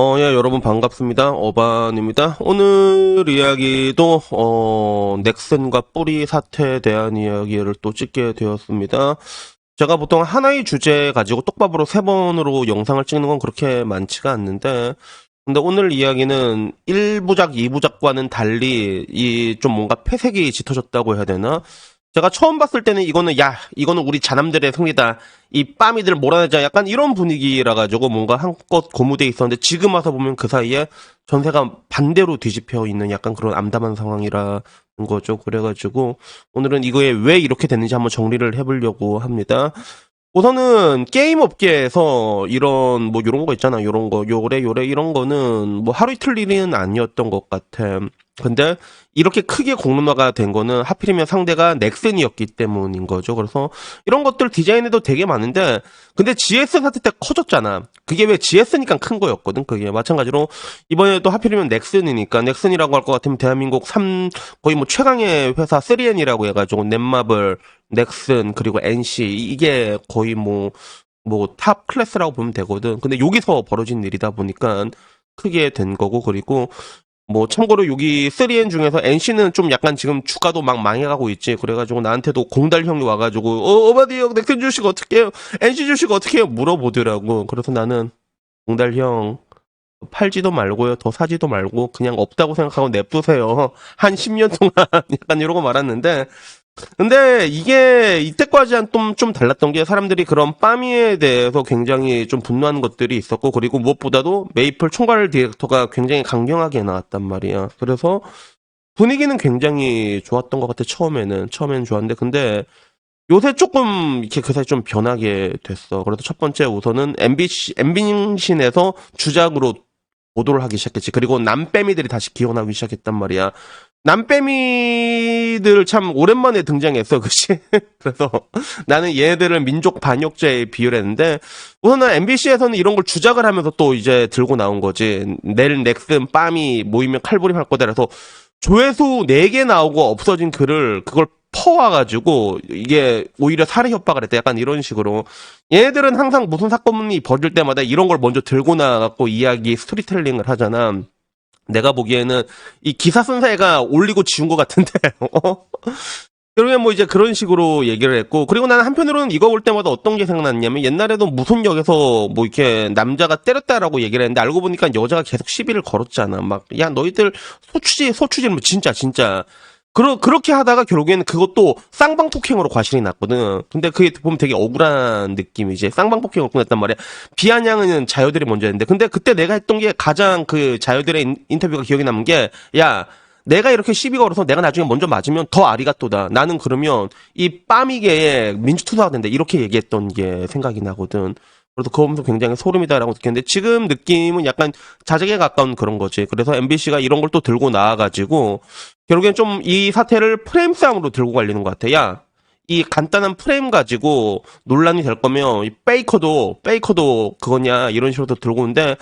어, 예, 여러분 반갑습니다. 어반입니다. 오늘 이야기도, 어, 넥슨과 뿌리 사태에 대한 이야기를 또 찍게 되었습니다. 제가 보통 하나의 주제 가지고 똑밥으로 세 번으로 영상을 찍는 건 그렇게 많지가 않는데, 근데 오늘 이야기는 1부작, 2부작과는 달리, 이 좀 뭔가 폐색이 짙어졌다고 해야 되나? 제가 처음 봤을 때는 이거는, 야, 이거는 우리 자남들의 승리다. 이 빠미들 몰아내자 약간 이런 분위기라 가지고 뭔가 한껏 고무돼 있었는데 지금 와서 보면 그 사이에 전세가 반대로 뒤집혀 있는 약간 그런 암담한 상황이라는 거죠. 그래가지고 오늘은 이거에 왜 이렇게 됐는지 한번 정리를 해보려고 합니다. 우선은 게임 업계에서 이런 뭐 이런 거 있잖아. 이런 거 요래 요래 이런 거는 뭐 하루 이틀 일은 아니었던 것 같아. 근데 이렇게 크게 공론화가 된 거는 하필이면 상대가 넥슨이었기 때문인 거죠. 그래서 이런 것들 디자인에도 되게 많은데 근데 GS 사태 때 커졌잖아. 그게 왜 GS니까 큰 거였거든. 그게 마찬가지로 이번에도 하필이면 넥슨이니까 넥슨이라고 할 것 같으면 대한민국 3 거의 뭐 최강의 회사 3N이라고 해가지고 넷마블, 넥슨 그리고 NC 이게 거의 뭐 뭐 탑 클래스라고 보면 되거든. 근데 여기서 벌어진 일이다 보니까 크게 된 거고 그리고 뭐 참고로 여기 3N 중에서 NC는 좀 약간 지금 주가도 막 망해가고 있지. 그래가지고 나한테도 공달 형이 와가지고 어 어바디 형 넥슨 주식 어떻게 해요? NC 주식 어떻게 해요? 물어보더라고. 그래서 나는 공달 형 팔지도 말고요. 더 사지도 말고 그냥 없다고 생각하고 냅두세요. 한 10년 동안 약간 이러고 말았는데 근데 이게 이때까지는 좀, 좀 달랐던 게 사람들이 그런 빠미에 대해서 굉장히 좀 분노하는 것들이 있었고 그리고 무엇보다도 메이플 총괄 디렉터가 굉장히 강경하게 나왔단 말이야. 그래서 분위기는 굉장히 좋았던 것 같아 처음에는 처음에는 좋았는데 근데 요새 조금 이렇게 그 사이 좀 변하게 됐어. 그래서 첫 번째 우선은 MBC MB신에서 주작으로 보도를 하기 시작했지. 그리고 남빼미들이 다시 기원하기 시작했단 말이야. 남빼미들 참 오랜만에 등장했어, 그치? 그래서 나는 얘네들을 민족 반역죄에 비유했는데, 우선은 MBC에서는 이런 걸 주작을 하면서 또 이제 들고 나온 거지. 넬, 넥슨, 빰이 모이면 칼부림 할 거다. 그래서 조회수 4개 나오고 없어진 글을 그걸 퍼와가지고 이게 오히려 살해 협박을 했다. 약간 이런 식으로. 얘네들은 항상 무슨 사건이 벌어질 때마다 이런 걸 먼저 들고 나갖고 이야기, 스토리텔링을 하잖아. 내가 보기에는 이 기사 순서가 올리고 지운 것 같은데, 어? 그러면 뭐 이제 그런 식으로 얘기를 했고, 그리고 나는 한편으로는 이거 볼 때마다 어떤 게 생각났냐면, 옛날에도 무슨역에서 뭐 이렇게 남자가 때렸다라고 얘기를 했는데, 알고 보니까 여자가 계속 시비를 걸었잖아. 막, 야, 너희들 소추지, 소추지, 뭐 진짜, 진짜. 그러, 그렇게 하다가 결국에는 그것도 쌍방 폭행으로 과실이 났거든. 근데 그게 보면 되게 억울한 느낌이지. 쌍방 폭행으로 끝냈단 말이야. 비아냥은 자유들이 먼저 했는데. 근데 그때 내가 했던 게 가장 그 자유들의 인, 인터뷰가 기억에 남은 게, 야, 내가 이렇게 시비 걸어서 내가 나중에 먼저 맞으면 더 아리가또다. 나는 그러면 이 빠미계의 민주투사가 된다. 이렇게 얘기했던 게 생각이 나거든. 그래서 그거 보면서 굉장히 소름이다라고 느꼈는데 지금 느낌은 약간 자작에 가까운 그런 거지. 그래서 MBC가 이런 걸 또 들고 나와가지고 결국엔 좀 이 사태를 프레임 싸움으로 들고 갈리는 것 같아. 야, 이 간단한 프레임 가지고 논란이 될 거면 이 페이커도 페이커도 그거냐 이런 식으로 들고 오는데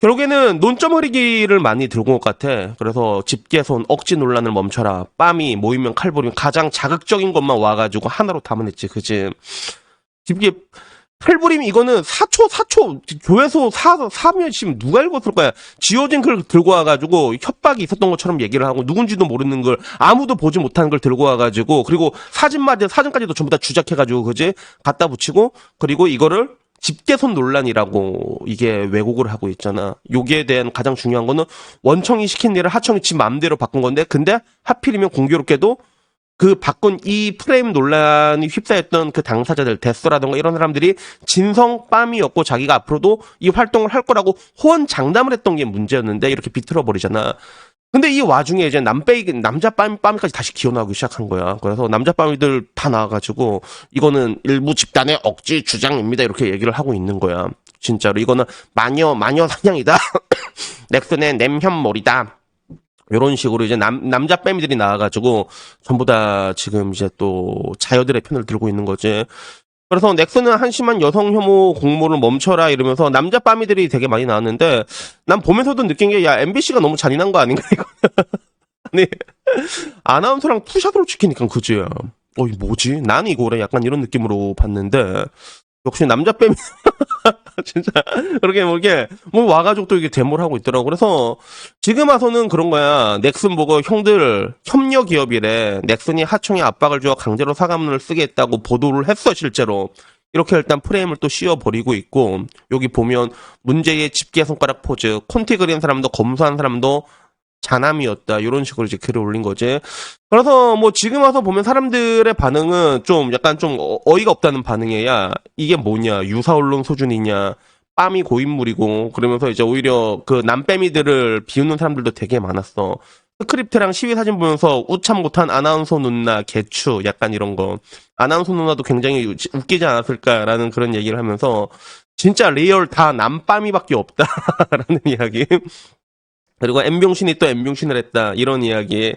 결국에는 논점 흐리기를 많이 들고 온 것 같아. 그래서 집게손 억지 논란을 멈춰라. 빰이 모이면 칼부림 가장 자극적인 것만 와가지고 하나로 담아냈지. 그지? 집게 칼부림 이거는 4초 4초 조회수 4 4면 지금 누가 읽었을 거야. 지워진 글 들고 와가지고 협박이 있었던 것처럼 얘기를 하고 누군지도 모르는 걸 아무도 보지 못하는 걸 들고 와가지고 그리고 사진마저 사진까지도 전부 다 주작해가지고 그지 갖다 붙이고 그리고 이거를 집게손 논란이라고 이게 왜곡을 하고 있잖아. 여기에 대한 가장 중요한 거는 원청이 시킨 일을 하청이 지 마음대로 바꾼 건데 근데 하필이면 공교롭게도 그 바꾼 이 프레임 논란이 휩싸였던 그 당사자들 데스라던가 이런 사람들이 진성 빰이었고 자기가 앞으로도 이 활동을 할 거라고 호언 장담을 했던 게 문제였는데 이렇게 비틀어 버리잖아. 근데 이 와중에 이제 남빼이 남자 빰 빰이까지 다시 기어나오기 시작한 거야. 그래서 남자 빰이들 다 나와가지고 이거는 일부 집단의 억지 주장입니다 이렇게 얘기를 하고 있는 거야. 진짜로 이거는 마녀 마녀 사냥이다. 넥슨의 냄현몰이다. 이런 식으로 이제 남, 남자 뺨이들이 나와가지고 전부 다 지금 이제 또 자여들의 편을 들고 있는 거지. 그래서 넥슨은 한심한 여성 혐오 공모를 멈춰라 이러면서 남자 뺨이들이 되게 많이 나왔는데 난 보면서도 느낀 게 야 MBC가 너무 잔인한 거 아닌가 이거. 아니 아나운서랑 투샷으로 찍히니까 그지. 어이 뭐지? 난 이거래 약간 이런 느낌으로 봤는데 역시 남자 뺨이 진짜 그렇게 뭐 이게 뭐또 이게 데모를 하고 있더라고. 그래서 지금 와서는 그런 거야. 넥슨 보고 형들 협력 기업이래. 넥슨이 하청에 압박을 주어 강제로 사과문을 쓰게 했다고 보도를 했어 실제로. 이렇게 일단 프레임을 또 씌워버리고 있고 여기 보면 문제의 집게 손가락 포즈 콘티 그린 사람도 검수한 사람도 자남이었다 이런 식으로 이제 글을 올린 거지. 그래서 뭐 지금 와서 보면 사람들의 반응은 좀 약간 좀 어- 어이가 없다는 반응이야. 이게 뭐냐 유사 언론 수준이냐. 빰이 고인물이고 그러면서 이제 오히려 그 남빼미들을 비웃는 사람들도 되게 많았어. 스크립트랑 시위 사진 보면서 우참 못한 아나운서 누나 개추 약간 이런 거 아나운서 누나도 굉장히 우- 웃기지 않았을까라는 그런 얘기를 하면서 진짜 리얼 다 남빰이밖에 없다라는 이야기. 그리고 엠병신이 또 엠병신을 했다 이런 이야기.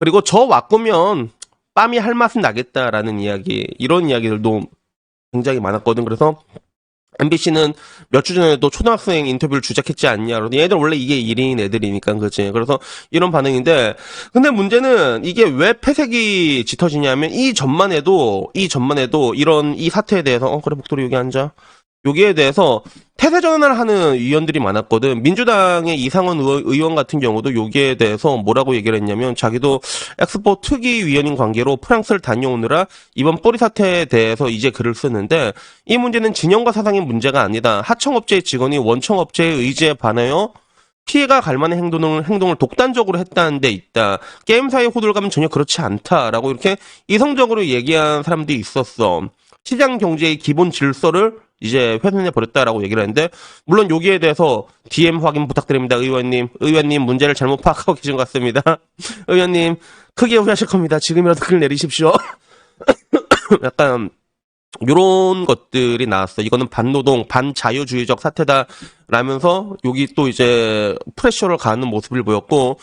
그리고 저 와꾸면 빰이 할 맛은 나겠다라는 이야기 이런 이야기들도 굉장히 많았거든. 그래서 MBC는 몇 주 전에도 초등학생 인터뷰를 주작했지 않냐. 그러더니 얘들 원래 이게 1인 애들이니까 그지 그래서 이런 반응인데 근데 문제는 이게 왜 폐색이 짙어지냐면 이 전만 해도 이 전만 해도 이런 이 사태에 대해서 어 그래 목도리 여기 앉아 여기에 대해서 태세 전환을 하는 의원들이 많았거든. 민주당의 이상원 의원, 같은 경우도 여기에 대해서 뭐라고 얘기를 했냐면 자기도 엑스포 특위 위원인 관계로 프랑스를 다녀오느라 이번 뿌리 사태에 대해서 이제 글을 쓰는데 이 문제는 진영과 사상의 문제가 아니다. 하청업체의 직원이 원청업체의 의지에 반하여 피해가 갈 만한 행동을, 행동을 독단적으로 했다는 데 있다. 게임사의 호들갑은 전혀 그렇지 않다라고 이렇게 이성적으로 얘기한 사람들이 있었어. 시장 경제의 기본 질서를 이제 훼손해 버렸다라고 얘기를 했는데 물론 여기에 대해서 DM 확인 부탁드립니다 의원님. 의원님 문제를 잘못 파악하고 계신 것 같습니다. 의원님 크게 후회하실 겁니다. 지금이라도 글 내리십시오. 약간 요런 것들이 나왔어 이거는 반노동 반자유주의적 사태다라면서 여기 또 이제 프레셔를 가하는 모습을 보였고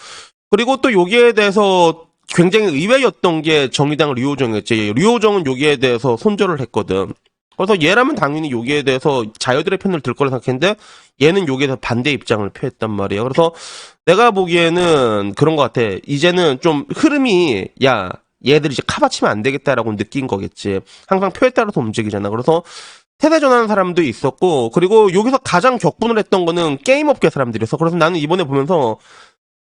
그리고 또 여기에 대해서 굉장히 의외였던 게 정의당 류호정이었지 류호정은 여기에 대해서 손절을 했거든 그래서 얘라면 당연히 여기에 대해서 자유들의 편을 들 거라 생각했는데 얘는 여기에 대해서 반대 입장을 표했단 말이에요. 그래서 내가 보기에는 그런 것 같아. 이제는 좀 흐름이 야 얘들 이제 카바치면 안 되겠다라고 느낀 거겠지. 항상 표에 따라서 움직이잖아. 그래서 세대 전하는 사람도 있었고 그리고 여기서 가장 격분을 했던 거는 게임 업계 사람들이었어. 그래서 나는 이번에 보면서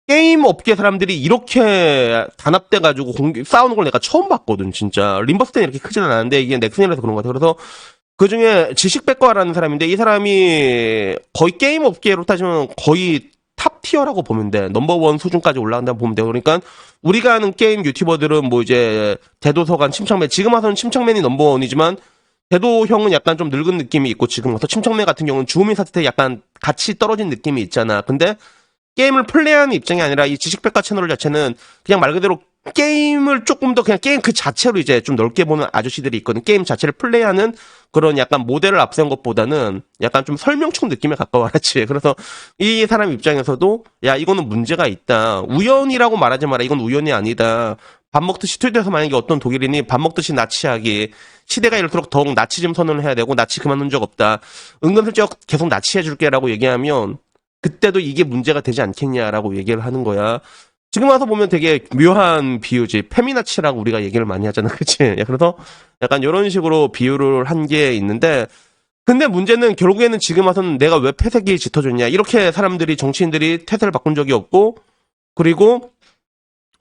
게임 업계 사람들이 이렇게 단합돼 가지고 공개, 싸우는 걸 내가 처음 봤거든, 진짜. 림버스 때는 이렇게 크지는 않은데, 이게 넥슨이라서 그런 것 같아. 그래서, 그 중에 지식백과라는 사람인데, 이 사람이 거의 게임 업계로 따지면 거의 탑 티어라고 보면 돼. 넘버원 수준까지 올라간다고 보면 돼. 그러니까, 우리가 아는 게임 유튜버들은 뭐 이제, 대도서관, 침착맨, 지금 와서는 침착맨이 넘버원이지만, 대도 형은 약간 좀 늙은 느낌이 있고, 지금 와서 침착맨 같은 경우는 주호민 사태 때 약간 같이 떨어진 느낌이 있잖아. 근데, 게임을 플레이하는 입장이 아니라 이 지식백과 채널 자체는 그냥 말 그대로 게임을 조금 더 그냥 게임 그 자체로 이제 좀 넓게 보는 아저씨들이 있거든. 게임 자체를 플레이하는 그런 약간 모델을 앞세운 것보다는 약간 좀 설명충 느낌에 가까워 하지. 그래서 이 사람 입장에서도 야 이거는 문제가 있다. 우연이라고 말하지 마라. 이건 우연이 아니다. 밥 먹듯이 트위터에서 만약에 어떤 독일인이 밥 먹듯이 나치하기 시대가 이럴수록 더욱 나치즘 선언을 해야 되고 나치 그만둔 적 없다. 은근슬쩍 계속 나치해 줄게라고 얘기하면 그때도 이게 문제가 되지 않겠냐라고 얘기를 하는 거야. 지금 와서 보면 되게 묘한 비유지. 페미나치라고 우리가 얘기를 많이 하잖아. 그치? 야, 그래서 약간 이런 식으로 비유를 한 게 있는데, 근데 문제는 결국에는 지금 와서는 내가 왜 폐색이 짙어졌냐. 이렇게 사람들이, 정치인들이 태세를 바꾼 적이 없고, 그리고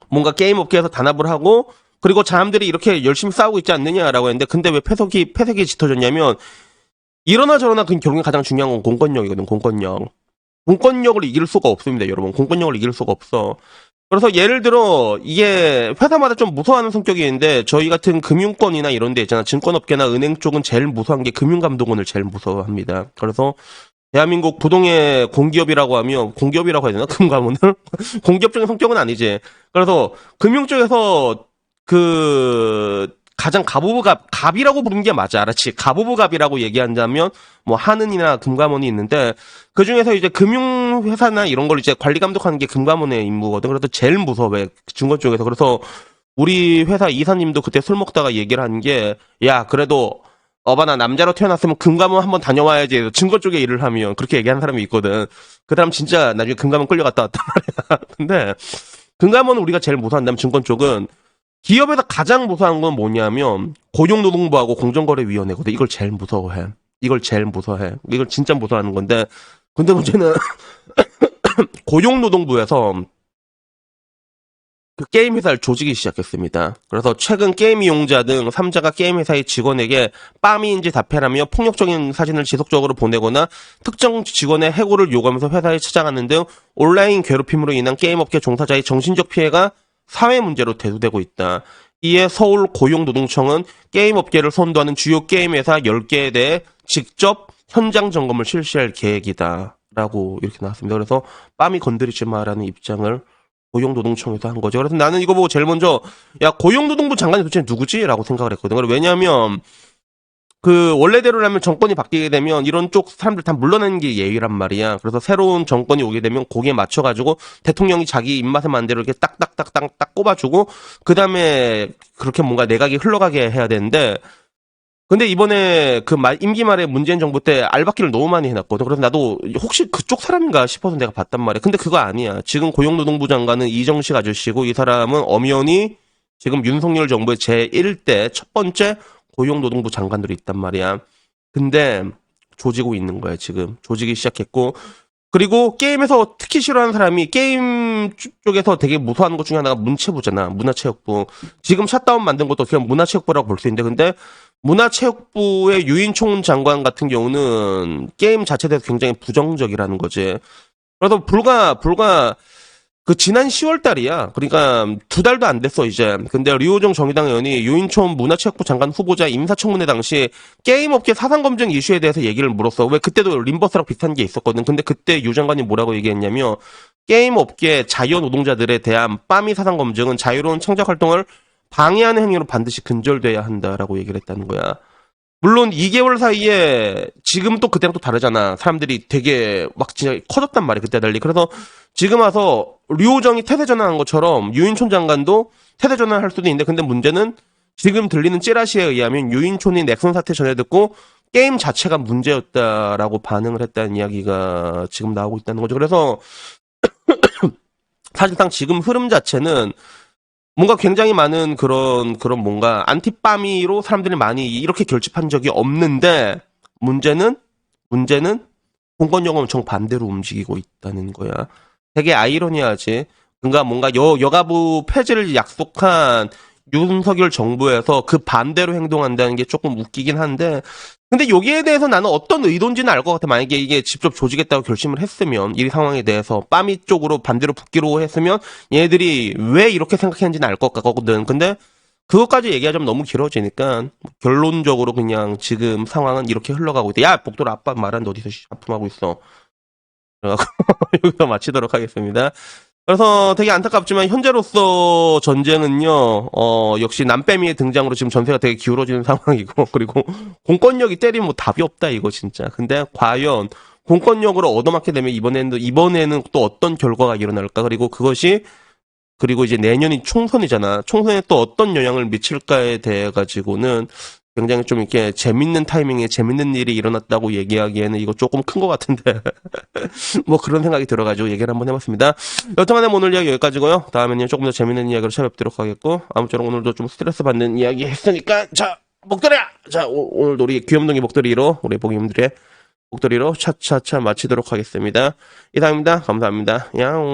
뭔가 게임 업계에서 단합을 하고, 그리고 사람들이 이렇게 열심히 싸우고 있지 않느냐라고 했는데, 근데 왜 폐색이, 폐색이 짙어졌냐면, 이러나 저러나 그 결국에 가장 중요한 건 공권력이거든, 공권력. 공권력을 이길 수가 없습니다, 여러분. 공권력을 이길 수가 없어. 그래서 예를 들어 이게 회사마다 좀 무서워하는 성격이 있는데 저희 같은 금융권이나 이런 데 있잖아. 증권업계나 은행 쪽은 제일 무서워한 게 금융감독원을 제일 무서워합니다. 그래서 대한민국 부동의 공기업이라고 하면 공기업이라고 해야 되나? 금감원을? 공기업적인 성격은 아니지. 그래서 금융 쪽에서 그 가장 가부부갑 갑이라고 부르는 게 맞아. 알았지? 가부부갑이라고 얘기한다면 뭐 한은이나 금감원이 있는데 그 중에서 이제 금융회사나 이런 걸 이제 관리 감독하는 게 금감원의 임무거든. 그래서 제일 무서워. 증권 쪽에서. 그래서 우리 회사 이사님도 그때 술 먹다가 얘기를 한 게, 야, 그래도 어바나 남자로 태어났으면 금감원 한번 다녀와야지. 증권 쪽에 일을 하면. 그렇게 얘기하는 사람이 있거든. 그 사람 진짜 나중에 금감원 끌려갔다 왔단 말이야. 근데 금감원은 우리가 제일 무서워한다면 증권 쪽은 기업에서 가장 무서운 건 뭐냐면 고용노동부하고 공정거래위원회거든. 이걸 제일 무서워해. 이걸 제일 무서워해. 이걸 진짜 무서워하는 건데 근데 문제는 고용노동부에서 그 게임 회사를 조직이 시작했습니다. 그래서 최근 게임 이용자 등 3자가 게임 회사의 직원에게 빰이인지 답해라며 폭력적인 사진을 지속적으로 보내거나 특정 직원의 해고를 요구하면서 회사에 찾아가는 등 온라인 괴롭힘으로 인한 게임업계 종사자의 정신적 피해가 사회 문제로 대두되고 있다. 이에 서울 고용노동청은 게임업계를 선도하는 주요 게임 회사 10개에 대해 직접 현장 점검을 실시할 계획이다. 라고 이렇게 나왔습니다. 그래서 빰이 건드리지 마라는 입장을 고용노동청에서 한 거죠. 그래서 나는 이거 보고 제일 먼저 야 고용노동부 장관이 도대체 누구지?라고 생각을 했거든. 그래 왜냐하면 그 원래대로라면 정권이 바뀌게 되면 이런 쪽 사람들 다 물러나는 게 예의란 말이야. 그래서 새로운 정권이 오게 되면 거기에 맞춰가지고 대통령이 자기 입맛에 맞는 대로 이렇게 딱딱딱딱 꼽아주고 그 다음에 그렇게 뭔가 내각이 흘러가게 해야 되는데 근데 이번에 그 말, 임기 말에 문재인 정부 때 알바끼를 너무 많이 해놨거든. 그래서 나도 혹시 그쪽 사람인가 싶어서 내가 봤단 말이야. 근데 그거 아니야. 지금 고용노동부 장관은 이정식 아저씨고 이 사람은 엄연히 지금 윤석열 정부의 제1대 첫 번째 고용노동부 장관들이 있단 말이야. 근데 조지고 있는 거야, 지금. 조지기 시작했고. 그리고 게임에서 특히 싫어하는 사람이 게임 쪽에서 되게 무서워하는 것 중에 하나가 문체부잖아. 문화체육부. 지금 샷다운 만든 것도 보면 문화체육부라고 볼 수 있는데 근데 문화체육부의 유인총 장관 같은 경우는 게임 자체에 대해서 굉장히 부정적이라는 거지. 그래서 불과 불과 그 지난 10월 달이야. 그러니까 두 달도 안 됐어 이제. 근데 류호정 정의당 의원이 유인촌 문화체육부 장관 후보자 임사청문회 당시 게임업계 사상 검증 이슈에 대해서 얘기를 물었어. 왜 그때도 림버스랑 비슷한 게 있었거든. 근데 그때 유 장관이 뭐라고 얘기했냐면 게임업계 자유 노동자들에 대한 빰이 사상 검증은 자유로운 창작 활동을 방해하는 행위로 반드시 근절돼야 한다라고 얘기를 했다는 거야. 물론 2개월 사이에 지금 또 그때랑 또 다르잖아. 사람들이 되게 막 진짜 커졌단 말이야. 그때 달리. 그래서 지금 와서 류호정이 태세 전환한 것처럼 유인촌 장관도 태세 전환할 수도 있는데 근데 문제는 지금 들리는 찌라시에 의하면 유인촌이 넥슨 사태 전해 듣고 게임 자체가 문제였다라고 반응을 했다는 이야기가 지금 나오고 있다는 거죠. 그래서 사실상 지금 흐름 자체는 뭔가 굉장히 많은 그런 그런 뭔가 안티빠미로 사람들이 많이 이렇게 결집한 적이 없는데 문제는 문제는 공권력은 엄청 반대로 움직이고 있다는 거야. 되게 아이러니하지. 그러니까 뭔가 여 여가부 폐지를 약속한 윤석열 정부에서 그 반대로 행동한다는 게 조금 웃기긴 한데 근데 여기에 대해서 나는 어떤 의도인지는 알 것 같아. 만약에 이게 직접 조지겠다고 결심을 했으면 이 상황에 대해서 빠미 쪽으로 반대로 붙기로 했으면 얘네들이 왜 이렇게 생각했는지는 알 것 같거든. 근데 그것까지 얘기하자면 너무 길어지니까 결론적으로 그냥 지금 상황은 이렇게 흘러가고 있다. 야 복돌 아빠 말하는데 어디서 하품하고 있어. 여기서 마치도록 하겠습니다. 그래서 되게 안타깝지만 현재로서 전쟁은요, 어, 역시 남빼미의 등장으로 지금 전세가 되게 기울어지는 상황이고, 그리고 공권력이 때리면 뭐 답이 없다, 이거 진짜. 근데 과연 공권력으로 얻어맞게 되면 이번에는, 이번에는 또 어떤 결과가 일어날까? 그리고 그것이, 그리고 이제 내년이 총선이잖아. 총선에 또 어떤 영향을 미칠까에 대해 가지고는 굉장히 좀 이렇게 재밌는 타이밍에 재밌는 일이 일어났다고 얘기하기에는 이거 조금 큰 것 같은데. 뭐 그런 생각이 들어가지고 얘기를 한번 해봤습니다. 여튼간에 오늘 이야기 여기까지고요. 다음에는 조금 더 재밌는 이야기로 찾아뵙도록 하겠고 아무쪼록 오늘도 좀 스트레스 받는 이야기 했으니까 자 목도리야. 자 오, 오늘도 우리 귀염둥이 목도리로 우리 보기님들의 목도리로 차차차 마치도록 하겠습니다. 이상입니다. 감사합니다. 야옹.